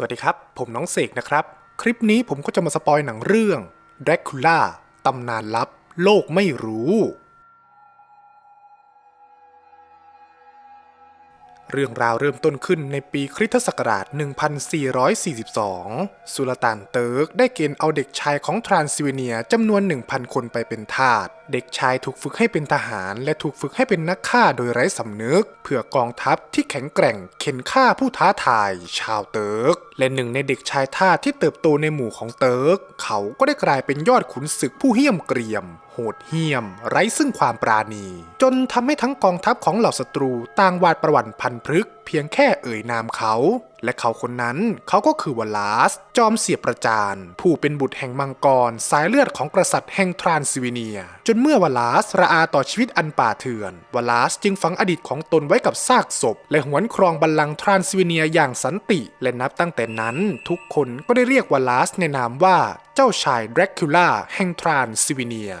สวัสดีครับ ผมน้องเสกนะครับ คลิปนี้ผมก็จะมาสปอยหนังเรื่อง Dracula ตำนานลับ โลกไม่รู้ เรื่องราวเริ่มต้นขึ้นในปีคริสตศักราช 1442 สุลต่านเติร์กได้เกณฑ์เอาเด็กชายของทรานซิลเวเนียจำนวน 1,000 คนไปเป็นทาส เด็กชายถูกฝึกให้เป็นทหาร และถูกฝึกให้เป็นนักฆ่าโดยไร้สำนึก เพื่อกองทัพที่แข็งแกร่งเข็นฆ่าผู้ท้าทาย ชาวเติร์ก และหนึ่งในเด็กชายท่าที่เติบโตในหมู่ของเติร์ก เขาก็ได้กลายเป็นยอดขุนศึกผู้เหี้ยมเกรียม โหดเหี้ยม ไร้ซึ่งความปราณี จนทำให้ทั้งกองทัพของเหล่าศัตรูต่างหวาดประวั่นพันพรึก เพียงแค่เอ่ยนามเขา และเขาคนนั้นเขาก็คือวลาส จอมเสียประจานผู้เป็นบุตรแห่งมังกร สายเลือดของกษัตริย์แห่งทรานซิเวเนีย จนเมื่อวลาสระอาต่อชีวิตอันป่าเถื่อน วลาสจึงฝังอดีตของตนไว้กับซากศพ และหวนครองบัลลังก์ทรานซิเวเนียอย่างสันติ และนับตั้งแต่นั้น ทุกคนก็ได้เรียกวลาสในนามว่าเจ้าชายแดรคูล่าแห่งทรานซิเวเนีย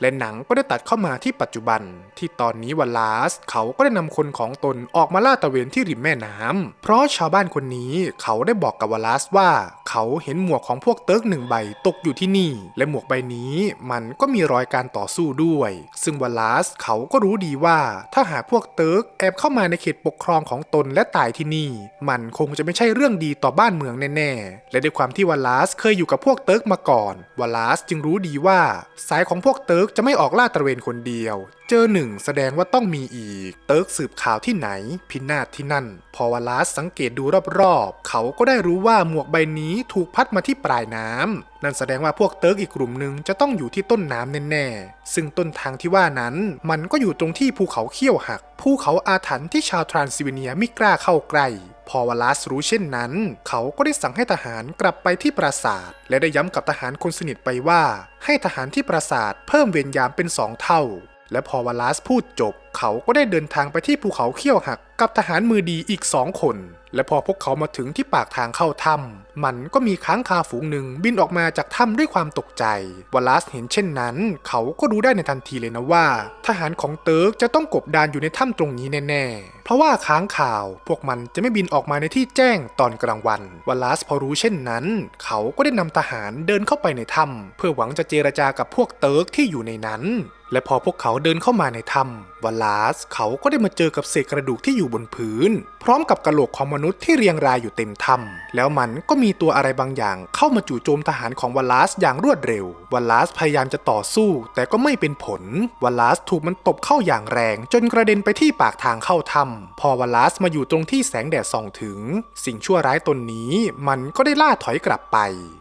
และหนังก็ได้ตัดเข้ามาที่ปัจจุบัน ที่ตอนนี้วัลลาสเขาก็ได้นำคนของตนออกมาล่าตะเวนที่ริมแม่น้ำเพราะชาวบ้านคนนี้เขาได้บอกกับวัลลาสว่า เขาเห็นหมวกของพวกเติร์กหนึ่งใบตกอยู่ที่นี่ และหมวกใบนี้มันก็มีรอยการต่อสู้ด้วย ซึ่งวัลลาสเขาก็รู้ดีว่า ถ้าหากพวกเติร์กแอบเข้ามาในเขตปกครองของตนและตายที่นี่ มันคงจะไม่ใช่เรื่องดีต่อบ้านเมืองแน่ๆ และด้วยความที่วัลลาสเคยอยู่กับพวกเติร์กมาก่อนวัลาสจึงรู้ดีว่า สายของพวกเติร์กร์กจะไม่ออกล่าตระเวนคนเดียว เจอหนึ่งแสดงว่าต้องมีอีก เติร์กสืบข่าวที่ไหน พินาศที่นั่น พอวลาสสังเกตดูรอบๆ เขาก็ได้รู้ว่าหมวกใบนี้ถูกพัดมาที่ปลายน้ำ นั่นแสดงว่าพวกเติร์กอีกกลุ่มหนึ่งจะต้องอยู่ที่ต้นน้ำแน่ๆ ซึ่งต้นทางที่ว่านั้นมันก็อยู่ตรงที่ภูเขาเขี้ยวหัก ภูเขาอาถรรพ์ที่ชาวทรานซิลเวเนียไม่กล้าเข้าใกล้พอวลาสรู้เช่นนั้น เขาก็ได้สั่งให้ทหารกลับไปที่ปราสาท และได้ย้ำกับทหารคนสนิทไปว่า ให้ทหารที่ปราสาทเพิ่มเวรยามเป็นสองเท่า และพอวลาสพูดจบ เขาก็ได้เดินทางไปที่ภูเขาเขี้ยวหักกับทหารมือดีอีกสองคน และพอพวกเขามาถึงที่ปากทางเข้าถ้ำมันก็มีค้างคาฝูงหนึ่งบินออกมาจากถ้ำด้วยความตกใจวลาสเห็นเช่นนั้น เขาก็รู้ได้ในทันทีเลยนะว่า ทหารของเติร์กจะต้องกบดานอยู่ในถ้ำตรงนี้แน่ๆ เพราะว่าค้างข่าวพวกมันจะไม่บินออกมาในที่แจ้งตอนกลางวันวลาสพอรู้เช่นนั้น เขาก็ได้นำทหารเดินเข้าไปในถ้ำเพื่อหวังจะเจรจากับพวกเติร์กที่อยู่ในนั้น และพอพวกเขาเดินเข้ามาในถ้ำวลาส เขาก็ได้มาเจอกับเศษกระดูกที่อยู่บนพื้น พร้อมกับกระโหลกของมนุษย์ที่เรียงรายอยู่เต็มถ้ำแล้วมันก็มีตัวอะไรบางอย่างเข้ามาจู่โจมทหารของวลลาสอย่างรวดเร็ววลลาสพยายามจะต่อสู้ แต่ก็ไม่เป็นผลวลลาสถูกมันตบเข้าอย่างแรง จนกระเด็นไปที่ปากทางเข้าถ้ำพอวลลาสมาอยู่ตรงที่แสงแดดส่องถึง สิ่งชั่วร้ายตนนี้ มันก็ได้ล่าถอยกลับไป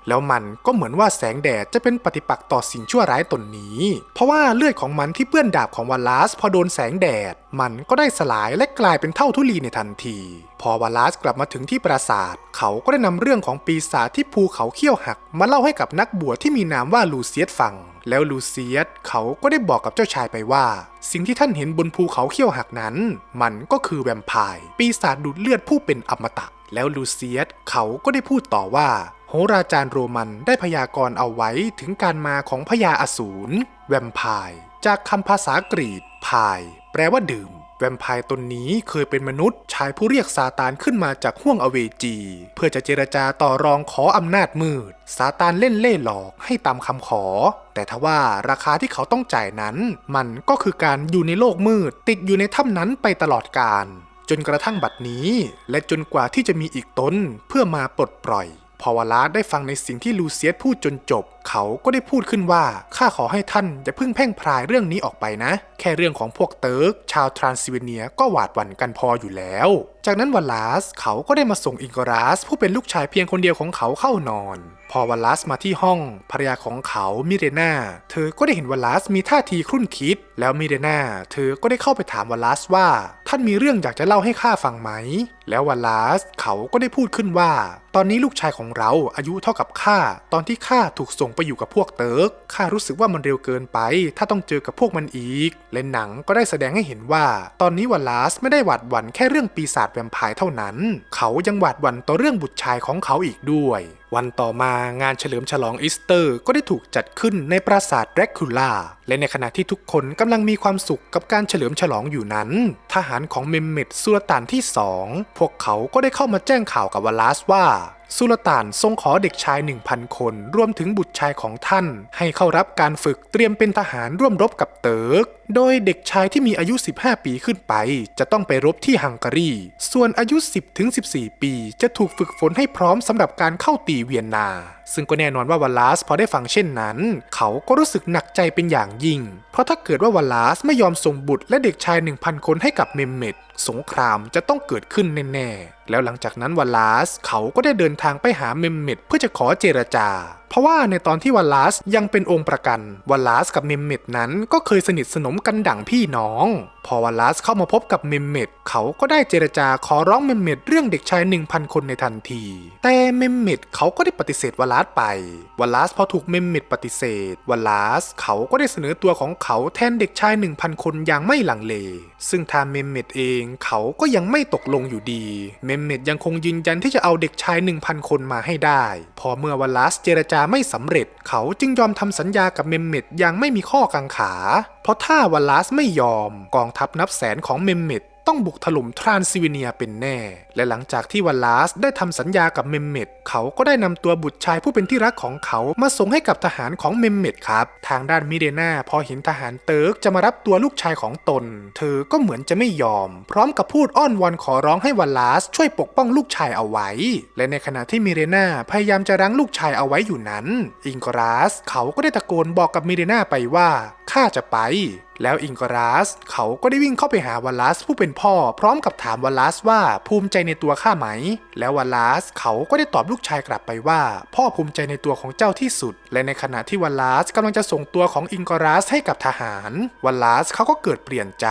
แล้วมันก็เหมือนว่าแสงแดดจะเป็นปฏิปักษ์ต่อสิ่งชั่วร้ายตนนี้ เพราะว่าเลือดของมันที่เปื้อนดาบของวลาสพอโดนแสงแดด มันก็ได้สลายและกลายเป็นเท่าทุลีในทันที พอวลาสกลับมาถึงที่ปราสาท เขาก็ได้นำเรื่องของปีศาจที่ภูเขาเขี้ยวหัก มาเล่าให้กับนักบวชที่มีนามว่าลูเซียสฟัง แล้วลูเซียสเขาก็ได้บอกกับเจ้าชายไปว่า สิ่งที่ท่านเห็นบนภูเขาเขี้ยวหักนั้น มันก็คือแวมไพร์ปีศาจดูดเลือดผู้เป็นอมตะ แล้วลูเซียสเขาก็ได้พูดต่อว่าโหราจารย์โรมันได้พยากรณ์เอาไว้ถึงการมาของพญาอสูรแวมไพร์จากคำภาษากรีก พายแปลว่าดื่ม แวมไพร์ตนนี้เคยเป็นมนุษย์ ชายผู้เรียกซาตานขึ้นมาจากห้วงอเวจี เพื่อจะเจรจาต่อรองขออำนาจมืด ซาตานเล่นเล่หลอกให้ตามคำขอ แต่ทว่าราคาที่เขาต้องจ่ายนั้น มันก็คือการอยู่ในโลกมืด ติดอยู่ในถ้ำนั้นไปตลอดกาลจนกระทั่งบัดนี้ และจนกว่าที่จะมีอีกตนเพื่อมาปลดปล่อย พอวลาสได้ฟังในสิ่งที่ลูเซียสพูดจนจบ เขาก็ได้พูดขึ้นว่า ข้าขอให้ท่านอย่าเพิ่งแพ่งพรายเรื่องนี้ออกไปนะ แค่เรื่องของพวกเติร์ก ชาวทรานซิลเวเนียก็หวาดหวั่นกันพออยู่แล้ว จากนั้นวลาสเขาก็ได้มาส่งอิงการัสผู้เป็นลูกชายเพียงคนเดียวของเขาเข้านอน พอวลาสมาที่ห้องภรรยาของเขามิเรนาเธอก็ได้เห็นวลาสมีท่าทีครุ่นคิด แล้วมิเรนาเธอก็ได้เข้าไปถามวลาสว่า ท่านมีเรื่องอยากจะเล่าให้ข้าฟังไหม แล้ววลาสเขาก็ได้พูดขึ้นว่า ตอนนี้ลูกชายของเราอายุเท่ากับข้าตอนที่ข้าถูกส่งไปอยู่กับพวกเติร์กข้ารู้สึกว่ามันเร็วเกินไป ถ้าต้องเจอกับพวกมันอีกและหนังก็ได้แสดงให้เห็นว่า ตอนนี้วลาสไม่ได้หวาดหวั่นแค่เรื่องปีศาจแวมไพร์เท่านั้น เขายังหวาดหวั่นต่อเรื่องบุตรชายของเขาอีกด้วย วันต่อมางานเฉลิมฉลองอีสเตอร์ก็ได้ถูกจัดขึ้นในปราสาทแดรกคูล่า และในขณะที่ทุกคนกำลังมีความสุขกับการเฉลิมฉลองอยู่นั้น ทหารของเมมเมดสุลต่านที่สองพวกเขาก็ได้เข้ามาแจ้งข่าวกับวาลาสว่าสุลต่านทรงขอเด็กชาย 1,000 คน รวมถึงบุตรชายของท่าน ให้เข้ารับการฝึกเตรียมเป็นทหารร่วมรบกับเติร์ก โดยเด็กชายที่มีอายุ 15 ปีขึ้นไป จะต้องไปรบที่ฮังการี ส่วนอายุ 10-14 ปี จะถูกฝึกฝนให้พร้อมสำหรับการเข้าตีเวียนนาซึ่งก็แน่นอนว่าวัลลาสพอได้ฟังเช่นนั้น เขาก็รู้สึกหนักใจเป็นอย่างยิ่ง เพราะถ้าเกิดว่าวัลลาสไม่ยอมส่งบุตรและเด็กชาย 1,000 คนให้กับเมมเมดสงครามจะต้องเกิดขึ้นแน่ๆ แล้วหลังจากนั้นวัลลาสเขาก็ได้เดินทางไปหาเมมเมดเพื่อจะขอเจรจา เพราะว่าในตอนที่วาลลาสยังเป็นองค์ประกันวาลลาสกับเมมเมดนั้นก็เคยสนิทสนมกันดั่งพี่น้อง พอวาลลาสเข้ามาพบกับเมมเมดเขาก็ได้เจรจาขอร้องเมมเมดเรื่องเด็กชาย 1,000 คนในทันที แต่เมมเมดเขาก็ได้ปฏิเสธวาลลาสไปวาลลาสพอถูกเมมเมดปฏิเสธวาลลาสเขาก็ได้เสนอตัวของเขาแทนเด็กชาย 1,000 คนอย่างไม่หลังเล ซึ่งทางเมมเมดเองเขาก็ยังไม่ตกลงอยู่ดีเมมเมดยังคงยืนยันที่จะเอาเด็กชาย 1,000 คนมาให้ได้ พอเมื่อวาลาสเจรจาไม่สำเร็จเขาจึงยอมทำสัญญากับเมมเมดอย่างไม่มีข้อกังขา เพราะถ้าวาลัสไม่ยอมกองทัพนับแสนของเมมเมด ต้องบุกถล่มทรานซิเวเนียเป็นแน่ และหลังจากที่วาลลาสได้ทำสัญญากับเมมเมดเขาก็ได้นำตัวบุตรชายผู้เป็นที่รักของเขามาส่งให้กับทหารของเมมเมดครับทางด้านมิเดนาพอเห็นทหารเติร์กจะมารับตัวลูกชายของตน เธอก็เหมือนจะไม่ยอม พร้อมกับพูดอ้อนวอนขอร้องให้วาลลาสช่วยปกป้องลูกชายเอาไว้ และในขณะที่มิเรนาพยายามจะรั้งลูกชายเอาไว้อยู่นั้น อิงกราสเขาก็ได้ตะโกนบอกกับมิเรนาไปว่าข้าจะไปแล้วอิงกราสเขาก็ได้วิ่งเข้าไปหาวาลาสผู้เป็นพ่อพร้อมกับถามวาลาสว่าภูมิใจในตัวข้าไหม แล้ววาลาสเขาก็ได้ตอบลูกชายกลับไปว่า พ่อภูมิใจในตัวของเจ้าที่สุด และในขณะที่วาลาสกำลังจะส่งตัวของอิงกราสให้กับทหารวาลาสเขาก็เกิดเปลี่ยนใจ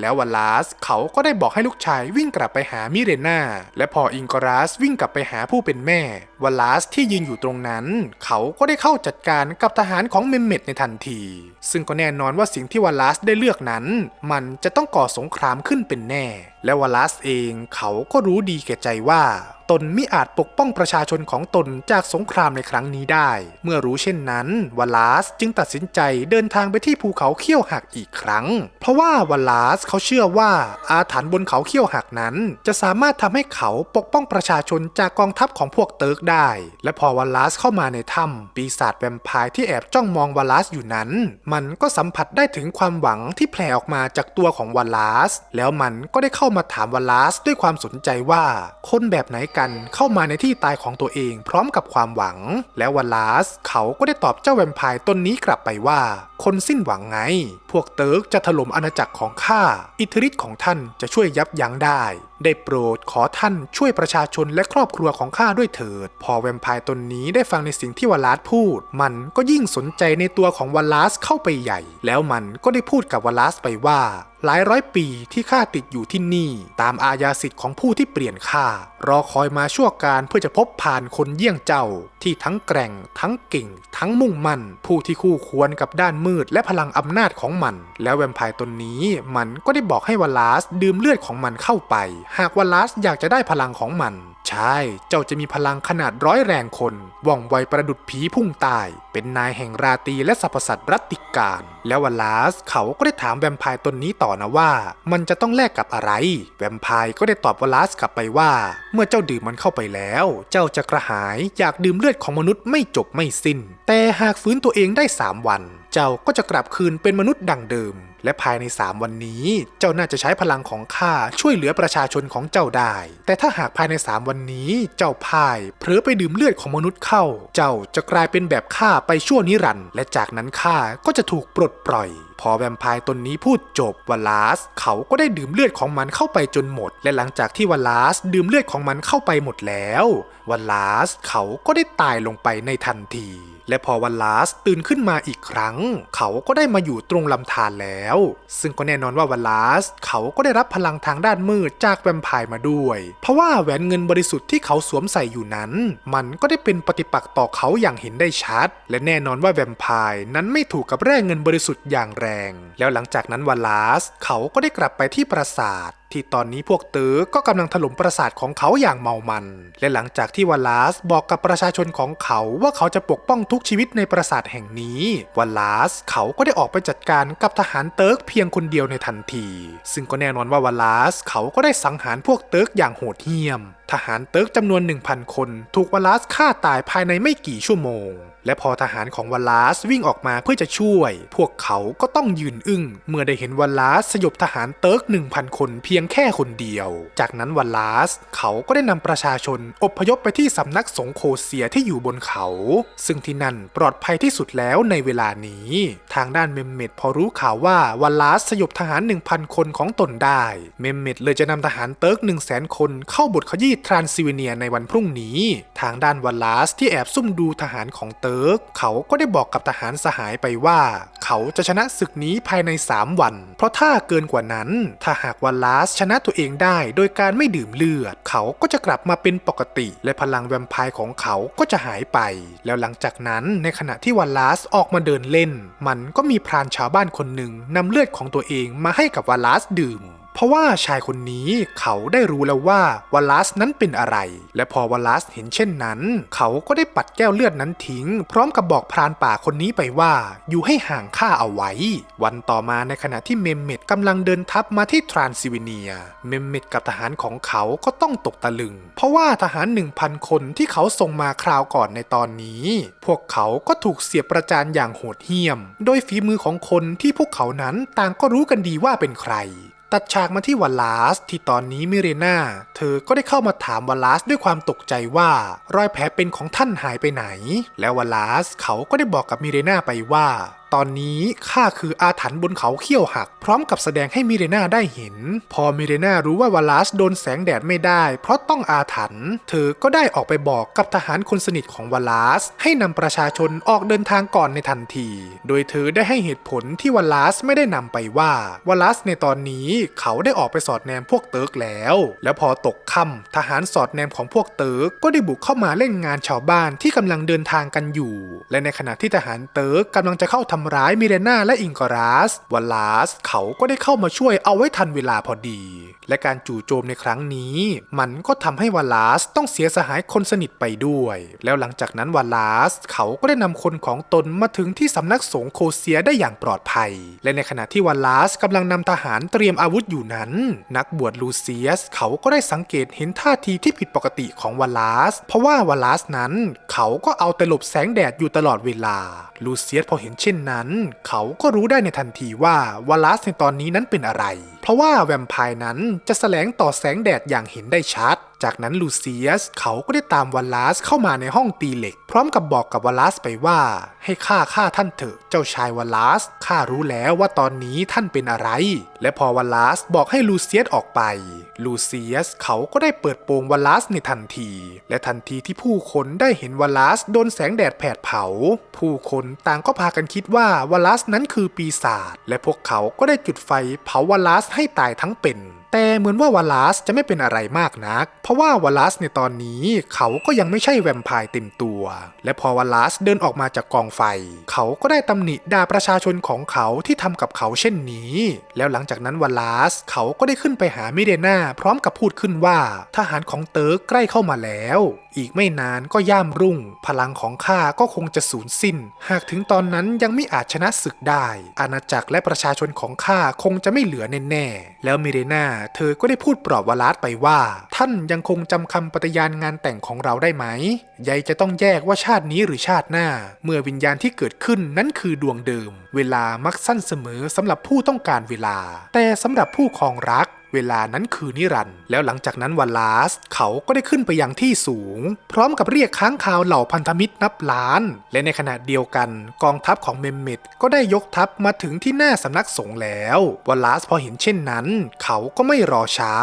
แล้ววาลาสเขาก็ได้บอกให้ลูกชายวิ่งกลับไปหามิเรนาและพออิงกราสวิ่งกลับไปหาผู้เป็นแม่วาลาสที่ยืนอยู่ตรงนั้น เขาก็ได้เข้าจัดการกับทหารของเมมเมดในทันที ซึ่งก็แน่นอนว่าสิ่งที่วาลาสได้เลือกนั้น มันจะต้องก่อสงครามขึ้นเป็นแน่ และวาลาสเองเขาก็รู้ดีแก่ใจว่า ตนไมิอาจปกป้องประชาชนของตนจากสงครามในครั้งนี้ได้ เมื่อรู้เช่นนั้นวาลาสจึงตัดสินใจเดินทางไปที่ภูเขาเขี้ยวหักอีกครั้ง เพราะว่าวาลาสเขาเชื่อว่าอาถรรพ์บนเขาเขี้ยวหักนั้น จะสามารถทำให้เขาปกป้องประชาชนจากกองทัพของพวกเติร์กได้ และพอวาลาสเข้ามาในถ้ำปีศาจแวมไพร์ที่แอบจ้องมองวาลาสอยู่นั้น มันก็สัมผัสได้ถึงความหวังที่แผ่ออกมาจากตัวของวาลาสแล้วมันก็ได้เข้ามาถามวอลาสด้วยความสนใจว่าคนแบบไหนกันเข้ามาในที่ตายของตัวเองพร้อมกับความหวัง แล้ววอลาสเขาก็ได้ตอบเจ้าแวมไพร์ตนนี้กลับไปว่า คนสิ้นหวังไง พวกเติร์กจะถล่มอาณาจักรของข้า อิทธิฤทธิ์ของท่านจะช่วยยับยั้งได้ ได้โปรดขอท่านช่วยประชาชนและครอบครัวของข้าด้วยเถิด พอแวมไพร์ตนนี้ได้ฟังในสิ่งที่วาลาสพูด มันก็ยิ่งสนใจในตัวของวาลาสเข้าไปใหญ่ แล้วมันก็ได้พูดกับวาลาสไปว่าหลายร้อยปีที่ข้าติดอยู่ที่นี่ ตามอาญาสิทธิ์ของผู้ที่เปลี่ยนข้ารอคอยมาชั่วการเพื่อจะพบผ่านคนเยี่ยงเจ้า ที่ทั้งแกร่ง ทั้งเก่ง ทั้งมุ่งมั่น ผู้ที่คู่ควรกับด้านมืดและพลังอำนาจของมัน แล้วแวมไพร์ตนนี้มันก็ได้บอกให้วาลาสดื่มเลือดของมันเข้าไป หากวาลาสอยากจะได้พลังของมัน ใช่ เจ้าจะมีพลังขนาดร้อยแรงคนว่องไวประดุดผีพุ่งตาย เป็นนายแห่งราตรีและสรรพสัตว์รัตติการ แล้ววาลาสเขาก็ได้ถามแวมไพร์ตนนี้ต่อนะว่า มันจะต้องแลกกับอะไร แวมไพร์ก็ได้ตอบวาลาสกลับไปว่า เมื่อเจ้าดื่มมันเข้าไปแล้ว เจ้าจะกระหายอยากดื่มเลือดของมนุษย์ไม่จบไม่สิ้น แต่หากฟื้นตัวเองได้ 3 วัน เจ้าก็จะกลับคืนเป็นมนุษย์ดังเดิม และภายใน 3 วันนี้ เจ้าน่าจะใช้พลังของข้าช่วยเหลือประชาชนของเจ้าได้ แต่ถ้าหากภายใน 3 วันนี้เจ้าพ่ายเผลอไปดื่มเลือดของมนุษย์เข้า เจ้าจะกลายเป็นแบบข้าไปชั่วนิรันดร์และจากนั้นข้าก็จะถูกปลดปล่อย พอแวมไพร์ตนนี้พูดจบวาลาส เขาก็ได้ดื่มเลือดของมันเข้าไปจนหมด และหลังจากที่วาลาสดื่มเลือดของมันเข้าไปหมดแล้ววาลาสเขาก็ได้ตายลงไปในทันที และพอวาลาสตื่นขึ้นมาอีกครั้ง เขาก็ได้มาอยู่ตรงลำธารแล้ว ซึ่งก็แน่นอนว่าวาลาสเขาก็ได้รับพลังทางด้านมืดจากแวมไพร์มาด้วย เพราะว่าแหวนเงินบริสุทธิ์ที่เขาสวมใส่อยู่นั้น มันก็ได้เป็นปฏิปักษ์ต่อเขาอย่างเห็นได้ชัด และแน่นอนว่าแวมไพร์นั้นไม่ถูกกับแร่เงินบริสุทธิ์อย่างแรง แล้วหลังจากนั้นวาลาสเขาก็ได้กลับไปที่ปราสาท ที่ตอนนี้พวกเต๋อก็กำลังถล่มปราสาทของเขาอย่างเมามัน และหลังจากที่วัลาสบอกกับประชาชนของเขาว่าเขาจะปกป้องทุกชีวิตในปราสาทแห่งนี้วัลาสเขาก็ได้ออกไปจัดการกับทหารเติร์กเพียงคนเดียวในทันที ซึ่งก็แน่นอนว่าวาลาสเขาก็ได้สังหารพวกเติร์กอย่างโหดเหี้ยม ทหารเติร์กจำนวน 1,000 คน ถูกวาลาสฆ่าตายภายในไม่กี่ชั่วโมง และพอทหารของวาลาสวิ่งออกมาเพื่อจะช่วย พวกเขาก็ต้องยืนอึ้ง เมื่อได้เห็นวาลาสสยบทหารเติร์ก 1,000 คนเพียงแค่คนเดียว จากนั้นวาลาสเขาก็ได้นำประชาชนอพยพไปที่สำนักสงโคเซียที่อยู่บนเขา ซึ่งที่นั่นปลอดภัยที่สุดแล้วในเวลานี้ ทางด้านเมมเมดพอรู้ข่าวว่าวาลาสสยบทหาร 1,000 คนของตนได้ เมมเมดเลยจะนำทหารเติร์ก 1,000 0 คนเข้าบทขยี้ทรานซิลเวเนียในวันพรุ่งนี้ ทางด้านวาลลาสที่แอบซุ่มดูทหารของเติร์ก เขาก็ได้บอกกับทหารสหายไปว่า เขาจะชนะศึกนี้ภายใน 3 วัน เพราะถ้าเกินกว่านั้น ถ้าหากวาลลาสชนะตัวเองได้โดยการไม่ดื่มเลือด เขาก็จะกลับมาเป็นปกติ และพลังแวมไพร์ของเขาก็จะหายไป แล้วหลังจากนั้นในขณะที่วาลลาสออกมาเดินเล่น มันก็มีพรานชาวบ้านคนหนึ่งนำเลือดของตัวเองมาให้กับวาลาสดื่ม เพราะว่าชายคนนี้เขาได้รู้แล้วว่าวาลาสนั้นเป็นอะไร และพอวาลาสเห็นเช่นนั้น เขาก็ได้ปัดแก้วเลือดนั้นทิ้ง พร้อมกับบอกพรานป่าคนนี้ไปว่า อยู่ให้ห่างข้าเอาไว้ วันต่อมาในขณะที่เมมเมดกำลังเดินทัพมาที่ทรานซิเวเนีย เมมเมดกับทหารของเขาก็ต้องตกตะลึง เพราะว่าทหาร 1,000 คนที่เขาส่งมาคราวก่อนในตอนนี้ พวกเขาก็ถูกเสียบประจานอย่างโหดเหี้ยม โดยฝีมือของคนที่พวกเขานั้นต่างก็รู้กันดีว่าเป็นใคร ตัดฉากมาที่วัลลาสที่ตอนนี้มิเรนาเธอก็ได้เข้ามาถามวัลลาสด้วยความตกใจว่า รอยแผลเป็นของท่านหายไปไหน แล้ววาลาสเขาก็ได้บอกกับมิเรนาไปว่า ตอนนี้ข้าคืออาถรรพ์บนเขาเขี้ยวหัก พร้อมกับแสดงให้มิเรนาได้เห็น พอมิเรนารู้ว่าวาลาสโดนแสงแดดไม่ได้ เพราะต้องอาถรรพ์เธอก็ได้ออกไปบอกกับทหารคนสนิทของวาลาส ให้นำประชาชนออกเดินทางก่อนในทันที โดยเธอได้ให้เหตุผลที่วาลาสไม่ได้นำไปว่าวาลาสในตอนนี้เขาได้ออกไปสอดแนมพวกเติร์กแล้ว แล้วพอตกค่ำทหารสอดแนมของพวกเติร์กก็ได้บุกเข้ามาเล่นงานชาวบ้านที่กำลังเดินทางกันอยู่ และในขณะที่ทหารเติร์กกำลังจะเข้าทำร้ายมิเรนาและอิงกอรัสวาลลาสเขาก็ได้เข้ามาช่วยเอาไว้ทันเวลาพอดี และการจู่โจมในครั้งนี้ มันก็ทำให้วาลลาสต้องเสียสหายคนสนิทไปด้วย แล้วหลังจากนั้นวาลลาสเขาก็ได้นำคนของตนมาถึงที่สำนักสงฆ์โคเซียได้อย่างปลอดภัย และในขณะที่วาลลาสกำลังนำทหารเตรียมอาวุธอยู่นั้น นักบวชลูเซียสเขาก็ได้สังเกตเห็นท่าทีที่ผิดปกติของวาลลาส เพราะว่าวาลาสนั้น เขาก็เอาแต่หลบแสงแดดอยู่ตลอดเวลา ลูเซียสพอเห็นเช่นนั้นเขาก็รู้ได้ในทันทีว่าวาลาสในตอนนี้นั้นเป็นอะไรเพราะว่าแวมไพร์นั้นจะแสลงต่อแสงแดดอย่างเห็นได้ชัด จากนั้นลูเซียสเขาก็ได้ตามวาลาสเข้ามาในห้องตีเหล็ก พร้อมกับบอกกับวาลาสไปว่า ให้ข้าฆ่าท่านเถอะเจ้าชายวาลาสข้ารู้แล้วว่าตอนนี้ท่านเป็นอะไร และพอวาลาสบอกให้ลูเซียสออกไป ลูเซียสเขาก็ได้เปิดโปงวาลาสในทันที และทันทีที่ผู้คนได้เห็นวาลาสโดนแสงแดดแผดเผา ผู้คนต่างก็พากันคิดว่าวาลาสนั้นคือปีศาจและพวกเขาก็ได้จุดไฟเผาวาลาสให้ตายทั้งเป็น แต่เหมือนว่าวาลาสจะไม่เป็นอะไรมากนัก เพราะว่าวาลาสในตอนนี้เขาก็ยังไม่ใช่แวมไพร์เต็มตัว และพอวาลาสเดินออกมาจากกองไฟ เขาก็ได้ตำหนิด่าประชาชนของเขาที่ทำกับเขาเช่นนี้ แล้วหลังจากนั้นวาลาสเขาก็ได้ขึ้นไปหามิเรนาพร้อมกับพูดขึ้นว่าทหารของเติร์กใกล้เข้ามาแล้ว อีกไม่นานก็ย่ามรุ่ง พลังของข้าก็คงจะสูญสิ้น หากถึงตอนนั้นยังไม่อาจชนะศึกได้ อาณาจักรและประชาชนของข้าคงจะไม่เหลือแน่ๆแล้วมิเรนาเธอก็ได้พูดปลอบวาลาดไปว่า ท่านยังคงจำคำปฏิญาณงานแต่งของเราได้ไหมยายจะต้องแยกว่าชาตินี้หรือชาติหน้า เมื่อวิญญาณที่เกิดขึ้นนั้นคือดวงเดิม เวลามักสั้นเสมอสำหรับผู้ต้องการเวลา แต่สำหรับผู้ครองรัก เวลานั้นคือนิรันด์แล้วหลังจากนั้นวาลาส เขาก็ได้ขึ้นไปยังที่สูง พร้อมกับเรียกค้างคาวเหล่าพันธมิตรนับล้าน และในขณะเดียวกัน กองทัพของเมมเมดก็ได้ยกทัพมาถึงที่หน้าสำนักสงฆ์แล้ววาลาสพอเห็นเช่นนั้น เขาก็ไม่รอช้า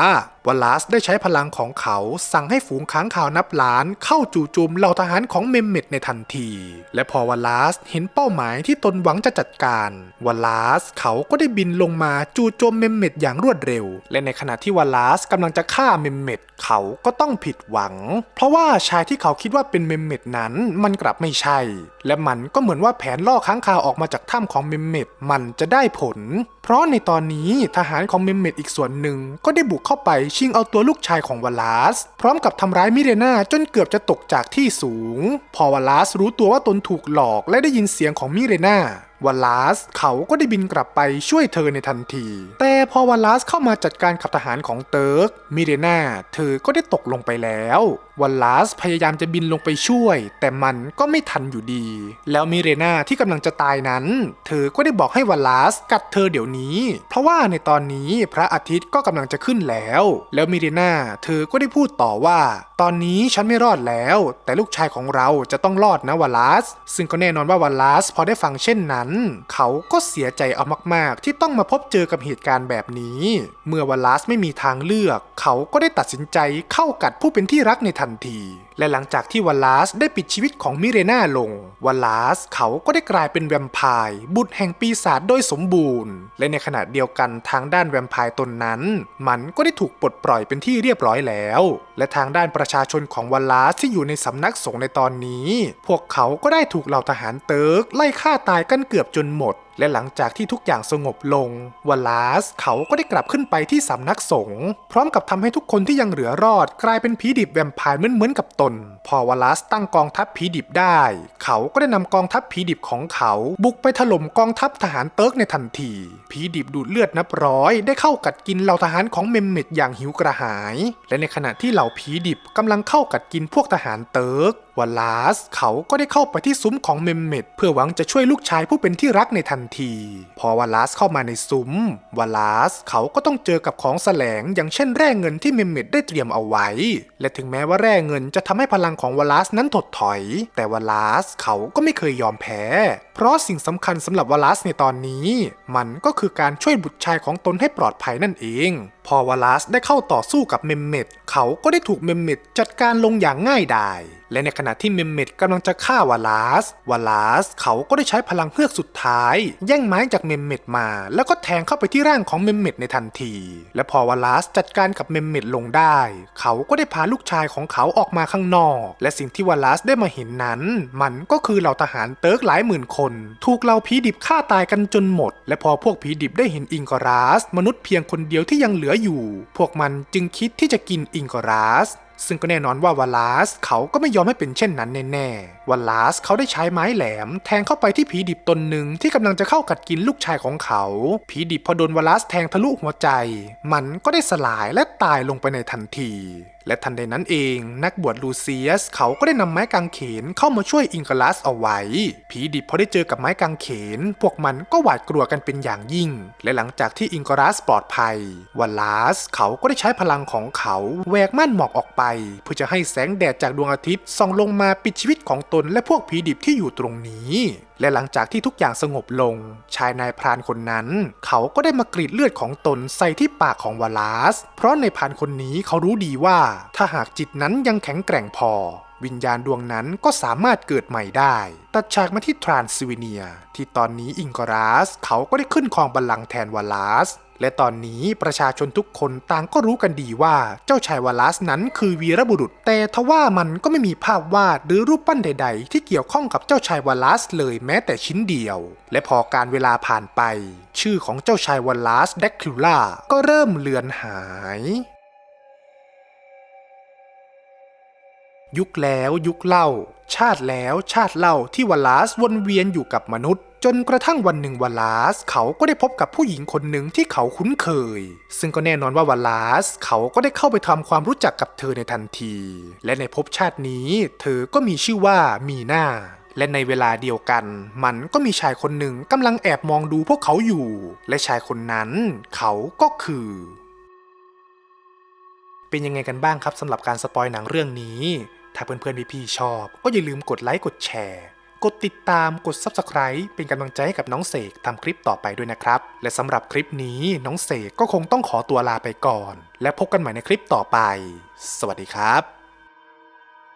วาลาสได้ใช้พลังของเขาสั่งให้ฝูงค้างคาวนับล้านเข้าจู่โจมเหล่าทหารของเมมเมดในทันที และพอวาลาสเห็นเป้าหมายที่ตนหวังจะจัดการวาลาสเขาก็ได้บินลงมาจู่โจมเมมเมดอย่างรวดเร็ว และและในขณะที่วาลาสกำลังจะฆ่าเมมเมดเขาก็ต้องผิดหวัง เพราะว่าชายที่เขาคิดว่าเป็นเมมเมดนั้นมันกลับไม่ใช่ และมันก็เหมือนว่าแผนล่อค้างคาวออกมาจากถ้ำของเมมเมดมันจะได้ผล เพราะในตอนนี้ทหารของเมมเมดอีกส่วนหนึ่งก็ได้บุกเข้าไปชิงเอาตัวลูกชายของวาลาส พร้อมกับทำร้ายมิเรนาจนเกือบจะตกจากที่สูง พอวาลาสรู้ตัวว่าตนถูกหลอกและได้ยินเสียงของมิเรนา วอลลาสเขาก็ได้บินกลับไปช่วยเธอในทันที แต่พอวอลาสเข้ามาจัดการกับทหารของเติร์กมิเรนาเธอก็ได้ตกลงไปแล้ว วาลาสพยายามจะบินลงไปช่วย แต่มันก็ไม่ทันอยู่ดี แล้วมิเรนาที่กำลังจะตายนั้น เธอก็ได้บอกให้วาลาสกัดเธอเดี๋ยวนี้ เพราะว่าในตอนนี้พระอาทิตย์ก็กำลังจะขึ้นแล้ว แล้วมิเรนาเธอก็ได้พูดต่อว่า ตอนนี้ฉันไม่รอดแล้ว แต่ลูกชายของเราจะต้องรอดนะวาลลาส ซึ่งก็แน่นอนว่าวาลลาสพอได้ฟังเช่นนั้น เขาก็เสียใจเอามาก ๆ ที่ต้องมาพบเจอกับเหตุการณ์แบบนี้ เมื่อวาลาสไม่มีทางเลือก เขาก็ได้ตัดสินใจเข้ากัดผู้เป็นที่รักในทันที และหลังจากที่วาลลาสได้ปิดชีวิตของมิเรนาลงวาลลาสเขาก็ได้กลายเป็นแวมไพร์บุตรแห่งปีศาจโดยสมบูรณ์ และในขณะเดียวกันทางด้านแวมไพร์ตนนั้น มันก็ได้ถูกปลดปล่อยเป็นที่เรียบร้อยแล้ว และทางด้านประชาชนของวาลลาสที่อยู่ในสำนักสงฆ์ในตอนนี้ พวกเขาก็ได้ถูกเหล่าทหารเติร์กไล่ฆ่าตายกันเกือบจนหมดและหลังจากที่ทุกอย่างสงบลงวาลาสเขาก็ได้กลับขึ้นไปที่สำนักสงฆ์พร้อมกับทำให้ทุกคนที่ยังเหลือรอด กลายเป็นผีดิบแวมไพร์เหมือนๆกับตนพอวาลาสตั้งกองทัพผีดิบได้ เขาก็ได้นำกองทัพผีดิบของเขา บุกไปถล่มกองทัพทหารเติร์กในทันที ผีดิบดูดเลือดนับร้อย ได้เข้ากัดกินเหล่าทหารของเมมเมดอย่างหิวกระหาย และในขณะที่เหล่าผีดิบกำลังเข้ากัดกินพวกทหารเติร์ก วาลาสเขาก็ได้เข้าไปที่ซุ้มของเมมเมดเพื่อหวังจะช่วยลูกชายผู้เป็นที่รักในทันที พอวาลาสเข้ามาในซุ้มวาลาสเขาก็ต้องเจอกับของแสลงอย่างเช่นแร่เงินที่เมมเมดได้เตรียมเอาไว้ และถึงแม้ว่าแร่เงินจะทำให้พลังของวลาสนั้นถดถอย แต่วลาสเขาก็ไม่เคยยอมแพ้ เพราะสิ่งสำคัญสำหรับวลาสในตอนนี้ มันก็คือการช่วยบุตรชายของตนให้ปลอดภัยนั่นเอง พอวาลาสได้เข้าต่อสู้กับเมมเมดเขาก็ได้ถูกเมมเมดจัดการลงอย่างง่ายดาย และในขณะที่เมมเมดกำลังจะฆ่าวาลาสวาลาสเขาก็ได้ใช้พลังเฮือกสุดท้าย แย่งไม้จากเมมเมดมา แล้วก็แทงเข้าไปที่ร่างของเมมเมดในทันที และพอวาลาสจัดการกับเมมเมดลงได้ เขาก็ได้พาลูกชายของเขาออกมาข้างนอก และสิ่งที่วาลาสได้มาเห็นนั้น มันก็คือเหล่าทหารเติร์กหลายหมื่นคน ถูกเหล่าผีดิบฆ่าตายกันจนหมด และพอพวกผีดิบได้เห็นอิงกอรัสมนุษย์เพียงคนเดียวที่ยังเหลืออยู่ พวกมันจึงคิดที่จะกินอิงกอรัสซึ่งก็แน่นอนว่าวาลาสเขาก็ไม่ยอมให้เป็นเช่นนั้นแน่ๆวาลาสเขาได้ใช้ไม้แหลม แทงเข้าไปที่ผีดิบตนหนึ่งที่กำลังจะเข้ากัดกินลูกชายของเขา ผีดิบพอโดนวาลาสแทงทะลุหัวใจ มันก็ได้สลายและตายลงไปในทันที และทันใดนั้นเองนักบวชลูเซียสเขาก็ได้นำไม้กางเขนเข้ามาช่วยอิงกลัสเอาไว้ ผีดิบพอได้เจอกับไม้กางเขน พวกมันก็หวาดกลัวกันเป็นอย่างยิ่ง และหลังจากที่อิงกลัสปลอดภัยวาลาสเขาก็ได้ใช้พลังของเขาแหวกม่านหมอกออกไป เพื่อจะให้แสงแดดจากดวงอาทิตย์ส่องลงมาปิดชีวิตของตนและพวกผีดิบที่อยู่ตรงนี้ และหลังจากที่ทุกอย่างสงบลง ชายนายพรานคนนั้น เขาก็ได้มากรีดเลือดของตนใส่ที่ปากของวาลาส เพราะในพรานคนนี้เขารู้ดีว่า ถ้าหากจิตนั้นยังแข็งแกร่งพอ วิญญาณดวงนั้นก็สามารถเกิดใหม่ได้ ตัดฉากมาที่ทรานซิวเนีย ที่ตอนนี้อิงกอรัสเขาก็ได้ขึ้นครองบัลลังก์แทนวาลาส และตอนนี้ประชาชนทุกคนต่างก็รู้กันดีว่าเจ้าชายวาลัสนั้นคือวีรบุรุษ แต่ทว่ามันก็ไม่มีภาพวาดหรือรูปปั้นใด ๆ ที่เกี่ยวข้องกับเจ้าชายวาลัสเลยแม้แต่ชิ้นเดียว และพอการเวลาผ่านไป ชื่อของเจ้าชายวาลัสแดคคิล่าก็เริ่มเลือนหาย ยุคแล้วยุคเล่า ชาติแล้วชาติเล่าที่วลาสวนเวียนอยู่กับมนุษย์ จนกระทั่งวันหนึ่งวลาสเขาก็ได้พบกับผู้หญิงคนหนึ่งที่เขาคุ้นเคย ซึ่งก็แน่นอนว่าวลาสเขาก็ได้เข้าไปทำความรู้จักกับเธอในทันที และในภพชาตินี้ เธอก็มีชื่อว่ามีนาและในเวลาเดียวกัน มันก็มีชายคนหนึ่งกำลังแอบมองดูพวกเขาอยู่ และชายคนนั้น เขาก็คือ เป็นยังไงกันบ้างครับสำหรับการสปอยหนังเรื่องนี้ ถ้าเพื่อนๆพี่ๆชอบ ก็อย่าลืมกดไลค์กดแชร์ กดติดตามกด Subscribe เป็นกำลังใจให้กับน้องเสกทำคลิปต่อไปด้วยนะครับ และสำหรับคลิปนี้น้องเสกก็คงต้องขอตัวลาไปก่อน และพบกันใหม่ในคลิปต่อไป สวัสดีครับ